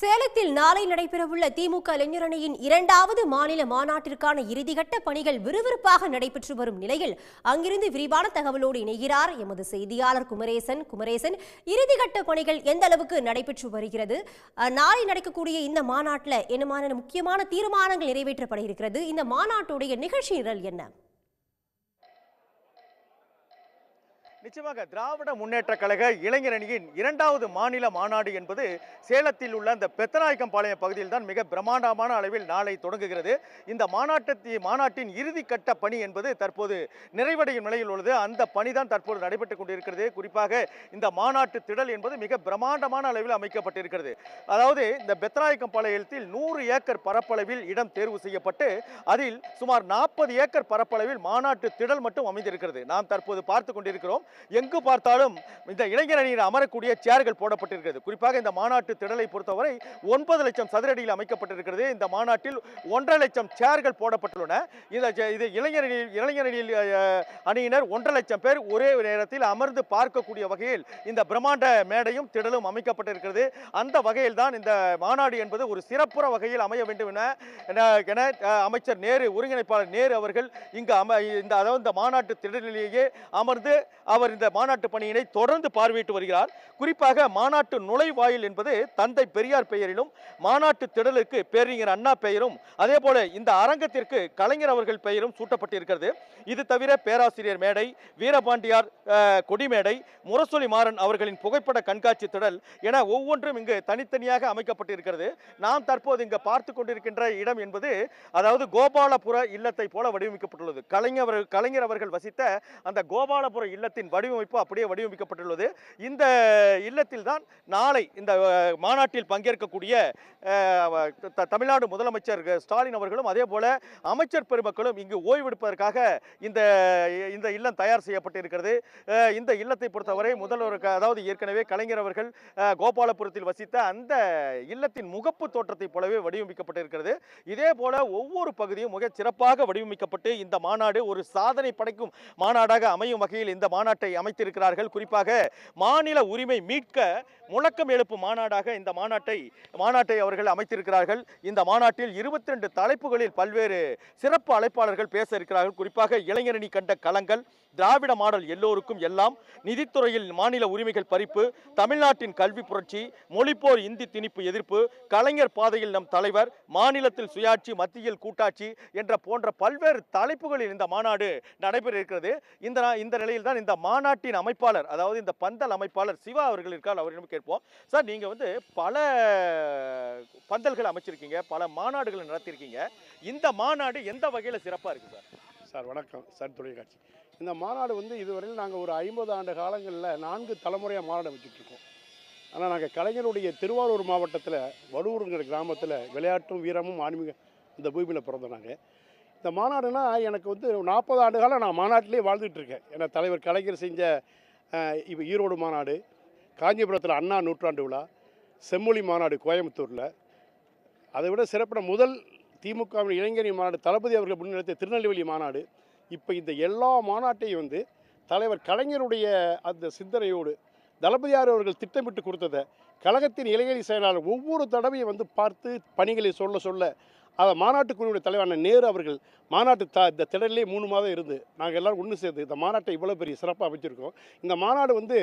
சேலத்தில் நாளை நடைபெறவுள்ள திமுக இளைஞரணியின் இரண்டாவது மாநில மாநாட்டிற்கான இறுதிகட்ட பணிகள் விறுவிறுப்பாக நடைபெற்று வரும் நிலையில் அங்கிருந்து விரிவான தகவலோடு இணைகிறார் எமது செய்தியாளர் குமரேசன். குமரேசன் இறுதிகட்ட பணிகள் எந்த அளவுக்கு நடைபெற்று வருகிறது? நாளை நடக்கக்கூடிய இந்த மாநாட்டில் என்னமான முக்கியமான தீர்மானங்கள் நிறைவேற்றப்பட இருக்கிறது? இந்த மாநாட்டுடைய நிகழ்ச்சி நிரல் என்ன? நிச்சயமாக திராவிட முன்னேற்ற கழக இளைஞரணியின் இரண்டாவது மாநில மாநாடு என்பது சேலத்தில் உள்ள அந்த பெத்தநாயக்கம்பாளையம் பகுதியில் தான் மிக பிரம்மாண்டமான அளவில் நாளை தொடங்குகிறது. இந்த மாநாட்டத்தி மாநாட்டின் இறுதி கட்ட பணி என்பது தற்போது நிறைவடையும் நிலையில் உள்ளது. அந்த பணி தான் தற்போது நடைபெற்றுக் கொண்டிருக்கிறது. குறிப்பாக இந்த மாநாட்டு திடல் என்பது மிக பிரம்மாண்டமான அளவில் அமைக்கப்பட்டிருக்கிறது. அதாவது இந்த பெத்தநாயக்கம்பாளையத்தில் நூறு ஏக்கர் பரப்பளவில் இடம் தேர்வு செய்யப்பட்டு அதில் சுமார் நாற்பது ஏக்கர் பரப்பளவில் மாநாட்டு திடல் மட்டும் அமைந்திருக்கிறது. நாம் தற்போது பார்த்து கொண்டிருக்கிறோம். எங்கு பார்த்தாலும் இந்த இளைஞர் அணியில் அமரக்கூடிய சேர்கள் போடப்பட்டிருக்கிறது. குறிப்பாக இந்த மாநாட்டு திடலை பொறுத்தவரை ஒன்பது லட்சம் சதுரடியில் அமைக்கப்பட்டிருக்கிறது. இந்த மாநாட்டில் ஒன்றரை லட்சம் சேர்கள் போடப்பட்டுள்ளன. இந்த ஜ- இது இளைஞரணியில் இளைஞரணியில் அணியினர் ஒன்றரை லட்சம் பேர் ஒரே நேரத்தில் அமர்ந்து பார்க்கக்கூடிய வகையில் இந்த பிரம்மாண்ட மேடையும் திடலும் அமைக்கப்பட்டிருக்கிறது. அந்த வகையில் தான் இந்த மாநாடு என்பது ஒரு சிறப்புற வகையில் அமைய வேண்டும் என என- என அமைச்சர் நேரு ஒருங்கிணைப்பாளர் நேரு அவர்கள் இங்கு அம இந்த அதாவது இந்த மாநாட்டு திடலிலேயே அமர்ந்து அவர் இந்த மாநாட்டு பணியினை தொடர்ந்து பார்வையிட்டு வருகிறார். குறிப்பாக மாநாட்டு நுழைவாயில் என்பது தந்தை பெரியார் பெயரிலும் மாநாட்டு திடலுக்கு பேரறிஞர் அண்ணா பெயரும் அதே போல இந்த அரங்கத்திற்கு கலைஞர் அவர்கள் பெயரும் சூட்டப்பட்டிருக்கிறது. இது தவிர பேராசிரியர் மேடை வீரபாண்டியார் கொடிமேடை முரசொலி மாறன் அவர்களின் புகைப்பட கண்காட்சி திடல் என ஒவ்வொன்றும் இங்கு தனித்தனியாக அமைக்கப்பட்டிருக்கிறது. நாம் தற்போது இங்கு பார்த்து கொண்டிருக்கின்ற இடம் என்பது அதாவது கோபாலபுர இல்லத்தை போல வடிவமைக்கப்பட்டுள்ளது. கலைஞர் கலைஞர் அவர்கள் வசித்த அந்த கோபாலபுர இல்லத்தின் வடிவமைப்பு அப்படியே வடிவமைக்கப்பட்டுள்ளது. இந்த இல்லத்தில் தான் நாளை இந்த மாநாட்டில் பங்கேற்கக்கூடிய த- தமிழ்நாடு முதலமைச்சர் ஸ்டாலின் அவர்களும் அதே போல அமைச்சர் பெருமக்களும் இங்கு ஓய்வெடுப்பதற்காக இந்த இந்த இல்லம் தயார் செய்யப்பட்டிருக்கிறது. இந்த இல்லத்தை பொறுத்தவரை முதல்வர் அதாவது ஏற்கனவே கலைஞர் அவர்கள் கோபாலபுரத்தில் வசித்த அந்த இல்லத்தின் முகப்பு தோற்றத்தைப் போலவே வடிவமைக்கப்பட்டிருக்கிறது. இதே போல ஒவ்வொரு பகுதியும் மிக சிறப்பாக வடிவமைக்கப்பட்டு இந்த மாநாடு ஒரு சாதனை படைக்கும் மாநாடாக அமையும் வகையில் இந்த மாநாட்டை அமைத்திருக்கிறார்கள். குறிப்பாக மாநில உரிமை மீட்க முழக்கம் எழுப்பும் மாநாடாக இந்த மாநாட்டை மாநாட்டை அவர்கள் அமைத்திருக்கிறார்கள். இந்த மாநாட்டில் இருபத்தி ரெண்டு தலைப்புகளில் பல்வேறு சிறப்பு அழைப்பாளர்கள் பேச இருக்கிறார்கள். குறிப்பாக இளைஞரணி கண்ட களங்கள் திராவிட மாடல் எல்லோருக்கும் எல்லாம் நிதித்துறையில் மாநில உரிமைகள் பறிப்பு தமிழ்நாட்டின் கல்வி புரட்சி மொழிப்போர் இந்தி திணிப்பு எதிர்ப்பு கலைஞர் பாதையில் நம் தலைவர் மாநிலத்தில் சுயாட்சி மத்தியில் கூட்டாட்சி என்ற போன்ற பல்வேறு தலைப்புகளில் இந்த மாநாடு நடைபெற இருக்கிறது. இந்த நா- இந்த நிலையில் தான் இந்த மாநாட்டின் அமைப்பாளர் அதாவது இந்த பந்தல் அமைப்பாளர் சிவா அவர்கள் இருக்கார் அவரிடம் கேட்போம். சார் நீங்கள் வந்து பல பந்தல்கள் அமைச்சிருக்கீங்க பல மாநாடுகளை நடத்தியிருக்கீங்க. இந்த மாநாடு எந்த வகையில் சிறப்பாக இருக்கு சார்? சார் வணக்கம். சார் தொழிற்காட்சி இந்த மாநாடு வந்து இதுவரையில் நாங்கள் ஒரு ஐம்பது ஆண்டு காலங்களில் நான்கு தலைமுறையாக மாநாடு வச்சுட்டு இருக்கோம் ஆனால் நாங்கள் கலைஞருடைய திருவாரூர் மாவட்டத்தில் வடுவூருங்கிற கிராமத்தில் விளையாட்டும் வீரமும் ஆன்மீக இந்த பூமியில் பிறந்தோம் நாங்கள் இந்த மாநாடுனா எனக்கு வந்து நாற்பது ஆண்டு காலம் நான் மாநாட்டிலே வாழ்ந்துட்டுருக்கேன் ஏன்னா தலைவர் கலைஞர் செஞ்ச இப்போ ஈரோடு மாநாடு காஞ்சிபுரத்தில் அண்ணா நூற்றாண்டு விழா செம்மொழி மாநாடு கோயம்புத்தூரில். அதை விட சிறப்பான முதல் திமுகவின் இளைஞரணி மாநாடு தளபதி அவர்கள் முன்னிறுத்திய திருநெல்வேலி மாநாடு. இப்போ இந்த எல்லா மாநாட்டையும் வந்து தலைவர் கலைஞருடைய அந்த சிந்தனையோடு தளபதியார் அவர்கள் திட்டமிட்டு கொடுத்ததை கழகத்தின் இளைஞர் செயலாளர் ஒவ்வொரு தடவையும் வந்து பார்த்து பணிகளை சொல்ல சொல்ல அதை மாநாட்டு குழுவுடைய தலைவரான நேரு அவர்கள் மாநாட்டு த இந்த திடலே மூணு மாதம் இருந்து நாங்கள் எல்லோரும் ஒன்று சேர்ந்து இந்த மாநாட்டை இவ்வளோ பெரிய சிறப்பாக அமைச்சிருக்கோம். இந்த மாநாடு வந்து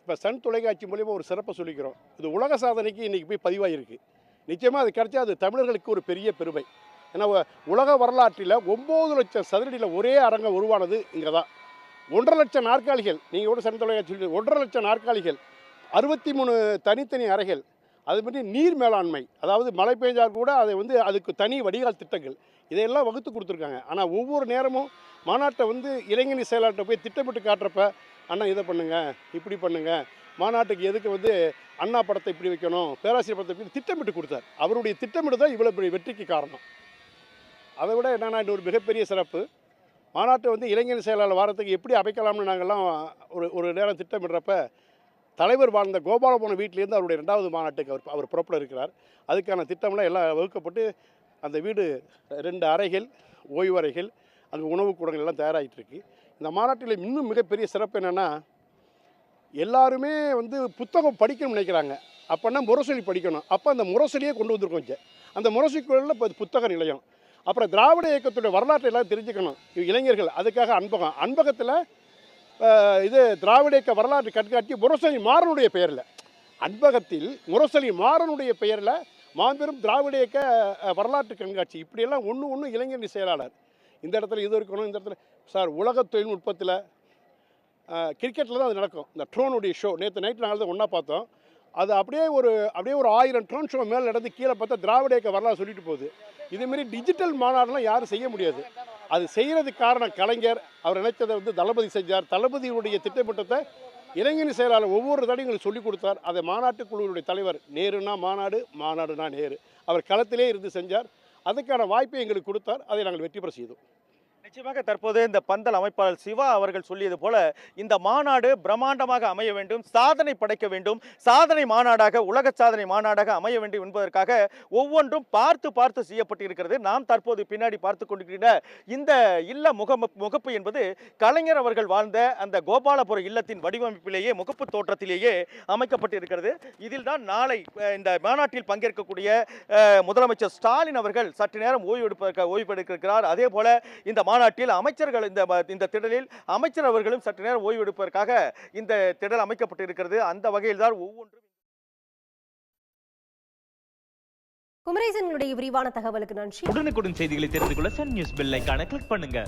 இப்போ சன் தொலைக்காட்சி மூலியமாக ஒரு சிறப்பை சொல்லிக்கிறோம். இது உலக சாதனைக்கு இன்றைக்கி போய் பதிவாகிருக்கு நிச்சயமாக அது கிடைச்சா அது தமிழர்களுக்கு ஒரு பெரிய பெருமை. ஏன்னா உலக வரலாற்றில் ஒம்பது லட்சம் சதுரடியில் ஒரே அரங்கம் உருவானது இங்கே தான் ஒன்றரை லட்சம் நாற்காலிகள் நீங்கள் கூட சன் தொலைக்காட்சி ஒன்றரை லட்சம் நாற்காலிகள் அறுபத்தி மூணு தனித்தனி அறைகள் அது மாதிரி நீர் மேலாண்மை அதாவது மழை பெஞ்சால் கூட அதை வந்து அதுக்கு தனி வடிகால் திட்டங்கள் இதையெல்லாம் வகுத்து கொடுத்துருக்காங்க. ஆனால் ஒவ்வொரு நேரமும் மாநாட்டை வந்து இளைஞனி செயலாளர்கிட்ட போய் திட்டமிட்டு காட்டுறப்ப அண்ணா இதை பண்ணுங்கள் இப்படி பண்ணுங்கள் மாநாட்டுக்கு எதுக்கு வந்து அண்ணா படத்தை இப்படி வைக்கணும் பேராசிரியர் படத்தை இப்படி திட்டமிட்டு கொடுத்தார். அவருடைய திட்டமிட்டு தான் இவ்வளோ பெரிய வெற்றிக்கு காரணம். அதை விட என்னென்னா இன்னொரு மிகப்பெரிய சிறப்பு. மாநாட்டை வந்து இளைஞர் செயலாளர் வாரத்துக்கு எப்படி அமைக்கலாம்னு நாங்கள்லாம் ஒரு ஒரு நேரம் திட்டமிடுறப்ப தலைவர் வாழ்ந்த கோபாலபுரம் வீட்டிலேருந்து அவருடைய ரெண்டாவது மாநாட்டுக்கு அவர் அவர் புறப்பட இருக்கிறார். அதுக்கான திட்டம்லாம் எல்லாம் வகுக்கப்பட்டு அந்த வீடு ரெண்டு அறைகள் ஓய்வறைகள் அங்கே உணவு கூடங்கள் எல்லாம் தயாராகிட்டு இருக்கு. இந்த மாநாட்டில் இன்னும் மிகப்பெரிய சிறப்பு என்னென்னா எல்லாருமே வந்து புத்தகம் படிக்கணும்னு நினைக்கிறாங்க. அப்போனா முரசொலி படிக்கணும். அப்போ அந்த முரசொலியே கொண்டு வந்திருக்கோம் இங்கே. அந்த முரசொலிக்குள்ள இப்போ புத்தக நிலையம். அப்புறம் திராவிட இயக்கத்துடைய வரலாற்றை எல்லாம் தெரிஞ்சுக்கணும். இளைஞர்கள் அதுக்காக அன்பகம். அன்பகத்தில் இது திராவிட இயக்க வரலாற்று கண்காட்சி முரசொலி மாறனுடைய பெயரில். அன்பகத்தில் முரசொலி மாறனுடைய பெயரில் மாபெரும் திராவிட இயக்க வரலாற்று கண்காட்சி. இப்படியெல்லாம் ஒன்று ஒன்று இளைஞரணி செயலாளர். இந்த இடத்துல இது இருக்கணும் இந்த இடத்துல. சார் உலக தொழில்நுட்பத்தில் கிரிக்கெட்டில் தான் அது நடக்கும். இந்த ட்ரோனுடைய ஷோ நேற்று நைட் நாங்கள் தான் ஒன்றா பார்த்தோம். அது அப்படியே ஒரு அப்படியே ஒரு ஆயிரம் ட்ரோன் ஷோ மேலே நடந்து கீழே பார்த்தா திராவிட இயக்க வரலாறு சொல்லிட்டு போகுது. இதேமாரி டிஜிட்டல் மாநாடுலாம் யாரும் செய்ய முடியாது. அது செய்கிறதுக்கு காரணம் கலைஞர். அவர் நினைச்சதை வந்து தளபதி செஞ்சார். தளபதியுடைய திட்டமிட்டத்தை இளைஞர் செயலாளர் ஒவ்வொரு தடையும் எங்களுக்கு சொல்லிக் கொடுத்தார். அதை மாநாட்டு குழுவினுடைய தலைவர் நேருனா மாநாடு மாநாடுனா நேரு. அவர் களத்திலே இருந்து செஞ்சார். அதுக்கான வாய்ப்பை எங்களுக்கு கொடுத்தார். அதை நாங்கள் வெற்றி பெற செய்தோம். நிச்சயமாக தற்போது இந்த பந்தல் அமைப்பாளர் சிவா அவர்கள் சொல்லியது போல இந்த மாநாடு பிரம்மாண்டமாக அமைய வேண்டும் சாதனை படைக்க வேண்டும் சாதனை மாநாடாக உலக சாதனை மாநாடாக அமைய வேண்டும் என்பதற்காக ஒவ்வொன்றும் பார்த்து பார்த்து செய்யப்பட்டிருக்கிறது. நாம் தற்போது பின்னாடி பார்த்து கொண்டிருக்கிற இந்த இல்ல முக முகப்பு என்பது கலைஞர் அவர்கள் வாழ்ந்த அந்த கோபாலபுர இல்லத்தின் வடிவமைப்பிலேயே முகப்பு தோற்றத்திலேயே அமைக்கப்பட்டிருக்கிறது. இதில் தான் நாளை இந்த மாநாட்டில் பங்கேற்கக்கூடிய முதலமைச்சர் ஸ்டாலின் அவர்கள் சற்று நேரம் ஓய்வு எடுப்பதற்காக ஓய்வு எடுக்கிறார் அதே போல இந்த மாநாட்டில் அமைச்சர்கள் இந்த இந்த திடலில் அமைச்சர் அவர்களும் சற்று நேரம் ஓய்வு எடுப்பதற்காக இந்த திடல் அமைக்கப்பட்டிருக்கிறது. அந்த வகையில் தான் ஒவ்வொன்றும் குமரேசனுடைய விரிவான தகவலுக்கு நன்றி. உடனுக்குடன் செய்திகளை தெரிந்து கொள்ள சன் நியூஸ் பெல் ஐகானை கிளிக் பண்ணுங்க.